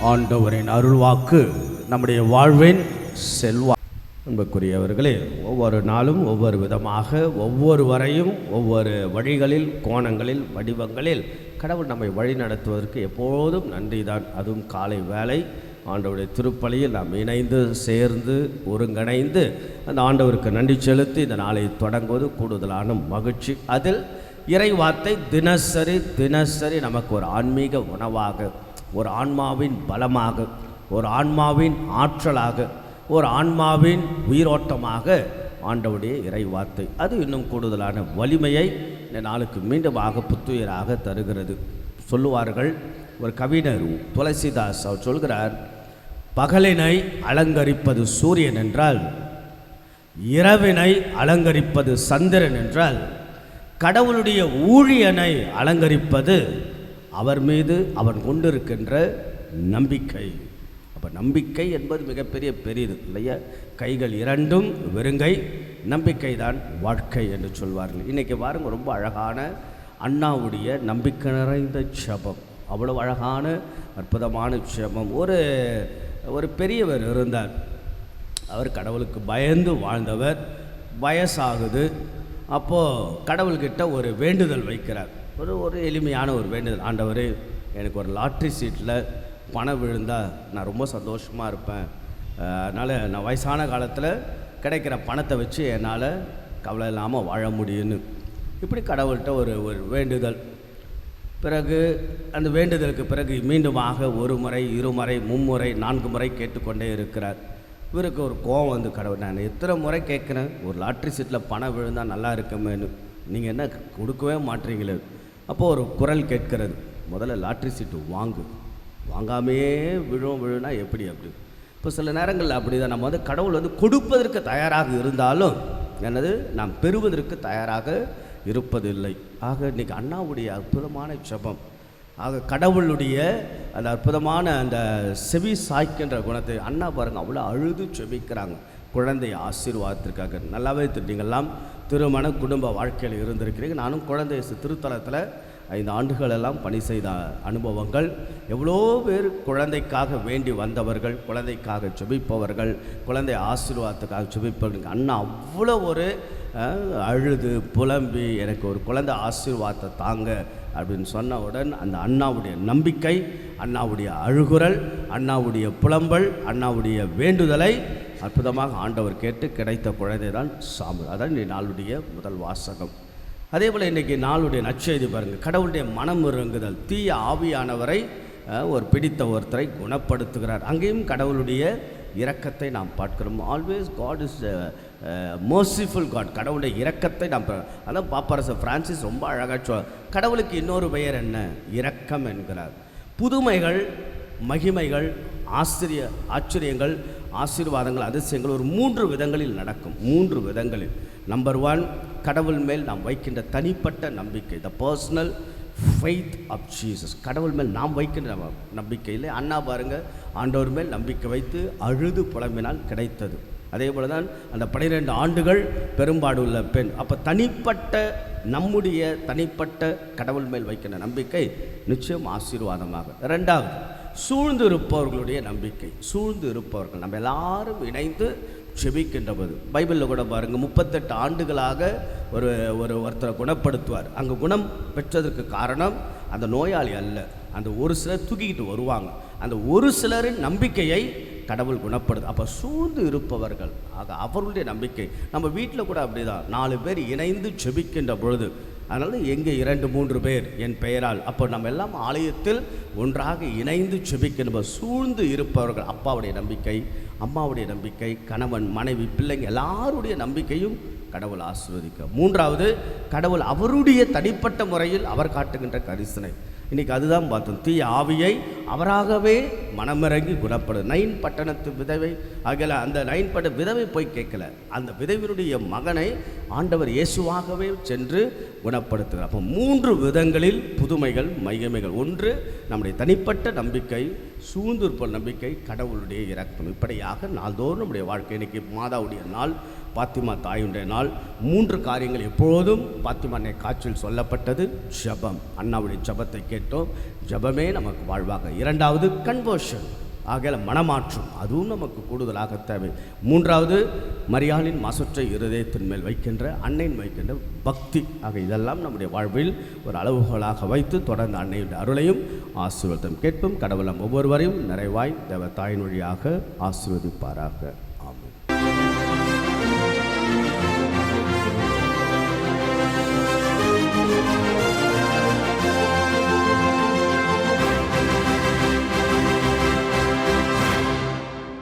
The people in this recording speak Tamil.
ஆண்டவரின் அருள்வாக்கு நம்முடைய வாழ்வின் செல்வா அன்புக்குரியவர்களே ஒவ்வொரு நாளும் ஒவ்வொரு விதமாக ஒவ்வொரு வரையும் ஒவ்வொரு வழிகளில் கோணங்களில் வடிவங்களில் கடவுள் நம்மை வழி நடத்துவதற்கு எப்போதும் நன்றிதான். அதுவும் காலை வேலை ஆண்டவருடைய திருப்பலியில் நாம் இணைந்து சேர்ந்து ஒருங்கிணைந்து அந்த ஆண்டவருக்கு நன்றி செலுத்தி இந்த நாளை தொடங்குவது கூடுதலான மகிழ்ச்சி. அதில் இறை வார்த்தை தினசரி தினசரி நமக்கு ஒரு ஆன்மீக உணவாக ஒரு ஆன்மாவின் பலமாக ஒரு ஆன்மாவின் ஆற்றலாக ஒரு ஆன்மாவின் உயிரோட்டமாக ஆண்டவுடைய இறைவார்த்தை. அது இன்னும் கூடுதலான வலிமையை இந்த நாளுக்கு மீண்டுமாக புத்துயிராக தருகிறது. சொல்லுவார்கள் ஒரு கவிஞர் துளசிதாஸ் அவர் சொல்கிறார் பகலினை அலங்கரிப்பது சூரியன் என்றால் இரவினை அலங்கரிப்பது சந்திரன் என்றால் கடவுளுடைய ஊழியனை அலங்கரிப்பது அவர் மீது அவன் கொண்டிருக்கின்ற நம்பிக்கை. அப்போ நம்பிக்கை என்பது மிகப்பெரிய பெரியது இல்லையா? கைகள் இரண்டும் வெறுங்கை நம்பிக்கை தான் வாழ்க்கை என்று சொல்வார்கள். இன்றைக்கி பாருங்கள் ரொம்ப அழகான அண்ணாவுடைய நம்பிக்கை நிறைந்த ஜபம். அவ்வளோ அழகான அற்புதமான ஜபம். ஒரு ஒரு பெரியவர் இருந்தார். அவர் கடவுளுக்கு பயந்து வாழ்ந்தவர் வயசாகுது. அப்போது கடவுள்கிட்ட ஒரு வேண்டுதல் வைக்கிறார். ஒரு ஒரு எளிமையான ஒரு வேண்டுதல். ஆண்டவர் எனக்கு ஒரு லாட்ரி சீட்டில் பணம் விழுந்தால் நான் ரொம்ப சந்தோஷமாக இருப்பேன். அதனால் நான் வயசான காலத்தில் கிடைக்கிற பணத்தை வச்சு என்னால் கவலை இல்லாமல் வாழ முடியும்னு. இப்படி கடவுள்கிட்ட ஒரு ஒரு வேண்டுதல். பிறகு அந்த வேண்டுதலுக்கு பிறகு மீண்டுமாக ஒரு முறை இருமுறை மும்முறை நான்கு முறை கேட்டுக்கொண்டே இருக்கிறார். இவருக்கு ஒரு கோவம் வந்து கடவுள் நான் எத்தனை முறை கேட்குறேன்? ஒரு லாட்ரி சீட்டில் பணம் விழுந்தால் நல்லா இருக்குமேனு. நீங்கள் என்ன கொடுக்கவே மாட்டீங்களே? அப்போது ஒரு குரல் கேட்கிறது. முதல்ல லாட்ரி சீட்டு வாங்கு. வாங்காமையே விழும் விழுனா எப்படி அப்படி? இப்போ சில நேரங்களில் அப்படி தான் நம்ம வந்து கடவுள் வந்து கொடுப்பதற்கு தயாராக இருந்தாலும் எனது நாம் பெறுவதற்கு தயாராக இருப்பதில்லை. ஆக இன்றைக்கி அண்ணாவுடைய அற்புதமான ஜபம். ஆக கடவுளுடைய அந்த அற்புதமான அந்த செவி சாய்க்கின்ற குணத்தை அண்ணா பாருங்க அவ்வளோ அழுது செபிக்கிறாங்க குழந்தை ஆசீர்வாதத்திற்காக நல்லாவே திட்டீங்கெல்லாம் திருமண குடும்ப வாழ்க்கையில் இருந்திருக்கிறீங்க. நானும் குழந்தை திருத்தலத்தில் ஐந்து ஆண்டுகளெல்லாம் பணி செய்த அனுபவங்கள். எவ்வளோ பேர் குழந்தைக்காக வேண்டி வந்தவர்கள் குழந்தைக்காக சுபிப்பவர்கள் குழந்தை ஆசீர்வாதத்துக்காக செபிப்பவர்கள் அண்ணா அவ்வளோ ஒரு அழுது புலம்பி எனக்கு ஒரு குழந்தை ஆசீர்வாதத்தை தாங்க அப்படின்னு சொன்னவுடன் அந்த அண்ணாவுடைய நம்பிக்கை அண்ணாவுடைய அழுகுரல் அண்ணாவுடைய புலம்பல் அண்ணாவுடைய வேண்டுதலை அற்புதமாக ஆண்டவர் கேட்டு கிடைத்த குழந்தை தான் சாமு அதான் இன்றைய நாளுடைய முதல் வாசகம். அதே போல் இன்றைக்கி நாளுடைய நற்செய்தி பாருங்கள் கடவுளுடைய மனம் இறங்குதல் தீய ஆவியானவரை ஒரு பிடித்த ஒருத்தரை குணப்படுத்துகிறார். அங்கேயும் கடவுளுடைய இரக்கத்தை நாம் பார்க்கிறோம். Always God is merciful God கடவுளுடைய இரக்கத்தை நாம் அதான் பாப்பரசர் பிரான்சிஸ் ரொம்ப அழகாக சொல் கடவுளுக்கு இன்னொரு பெயர் என்ன? இரக்கம் என்கிறார். புதுமைகள் மகிமைகள் ஆசிரிய ஆச்சரியங்கள் ஆசீர்வாதங்கள் அதிசயங்கள் ஒரு மூன்று விதங்களில் நடக்கும். மூன்று விதங்களில். நம்பர் ஒன் கடவுள் மேல் நாம் வைக்கின்ற தனிப்பட்ட நம்பிக்கை. The personal faith of Jesus கடவுள் மேல் நாம் வைக்கின்ற நம்பிக்கையில் அண்ணா பாருங்கள் ஆண்டவர் மேல் நம்பிக்கை வைத்து அழுது புலம்பினால் கிடைத்தது. அதே போல தான் அந்த பனிரெண்டு ஆண்டுகள் பெரும்பாடு உள்ள பெண். அப்போ தனிப்பட்ட நம்முடைய தனிப்பட்ட கடவுள் மேல் வைக்கின்ற நம்பிக்கை நிச்சயம் ஆசீர்வாதமாக. ரெண்டாவது சூழ்ந்து இருப்பவர்களுடைய நம்பிக்கை சூழ்ந்து இருப்பவர்கள் நம்ம எல்லாரும் இணைந்து செபிக்கின்ற போது பைபிளில் கூட பாருங்கள் முப்பத்தெட்டு ஆண்டுகளாக ஒரு ஒரு ஒருத்தரை குணப்படுத்துவார். அங்கே குணம் பெற்றதற்கு காரணம் அந்த நோயாளி அல்ல. அந்த ஒரு சிலர் தூக்கிக்கிட்டு வருவாங்க. அந்த ஒரு சிலரின் நம்பிக்கையை கடவுள் குணப்படுது அப்போ சூழ்ந்து இருப்பவர்கள் ஆக அவர்களுடைய நம்பிக்கை. நம்ம வீட்டில் கூட அப்படிதான். நாலு பேர் இணைந்து செபிக்கின்ற பொழுது அதனால எங்கே இரண்டு மூன்று பேர் என் பெயரால் அப்போ நம்ம எல்லாம் ஆலயத்தில் ஒன்றாக இணைந்து செபிக்கணும் சூழ்ந்து இருப்பவர்கள் அப்பாவுடைய நம்பிக்கை அம்மாவுடைய நம்பிக்கை கணவன் மனைவி பிள்ளைங்க எல்லாருடைய நம்பிக்கையும் கடவுள் ஆசீர்வதிக்க. மூன்றாவது கடவுள் அவருடைய தனிப்பட்ட முறையில் அவர் காட்டுகின்ற கரிசனை. இன்றைக்கி அதுதான் பார்த்தோம். தீய ஆவியை அவராகவே மனமிறங்கி குணப்படும் நைன் பட்டணத்து விதவை. அகல அந்த நைன் பட்ட விதவை போய் கேட்கல. அந்த விதவினுடைய மகனை ஆண்டவர் இயேசுவாகவே சென்று குணப்படுத்துகிறார். அப்போ மூன்று விதங்களில் புதுமைகள் மையமைகள் ஒன்று நம்முடைய தனிப்பட்ட நம்பிக்கை சூழ்ந்திருப்பல் நம்பிக்கை கடவுளுடைய இறக்கம் இப்படியாக நாள்தோறும் நம்முடைய வாழ்க்கை. இன்னைக்கு மாதாவுடைய நாள். பாத்திமா தாயுடைய நாள். மூன்று காரியங்கள் எப்பொழுதும் பாத்திமா அன்னை காட்சியில் சொல்லப்பட்டது. ஜபம். அண்ணாவுடைய ஜபத்தை கேட்டோம். ஜபமே நமக்கு வாழ்வாக. இரண்டாவது கன்வர்ஷன் ஆகையால் மனமாற்றம். அதுவும் நமக்கு கூடுதலாக தேவை. மூன்றாவது மரியாளின் மாசற்ற இருதயத்தின் மேல் வைக்கின்ற அன்னையின் வைக்கின்ற பக்தி. ஆக இதெல்லாம் நம்முடைய வாழ்வில் ஒரு அளவுகோலாக வைத்து தொடர்ந்து அன்னையுடைய அருளையும் ஆசீர்வாதம் கேட்போம். கடவுளம் ஒவ்வொருவரையும் நிறைவாய் தேவ தாயின் வழியாக ஆசீர்வதிப்பாராக.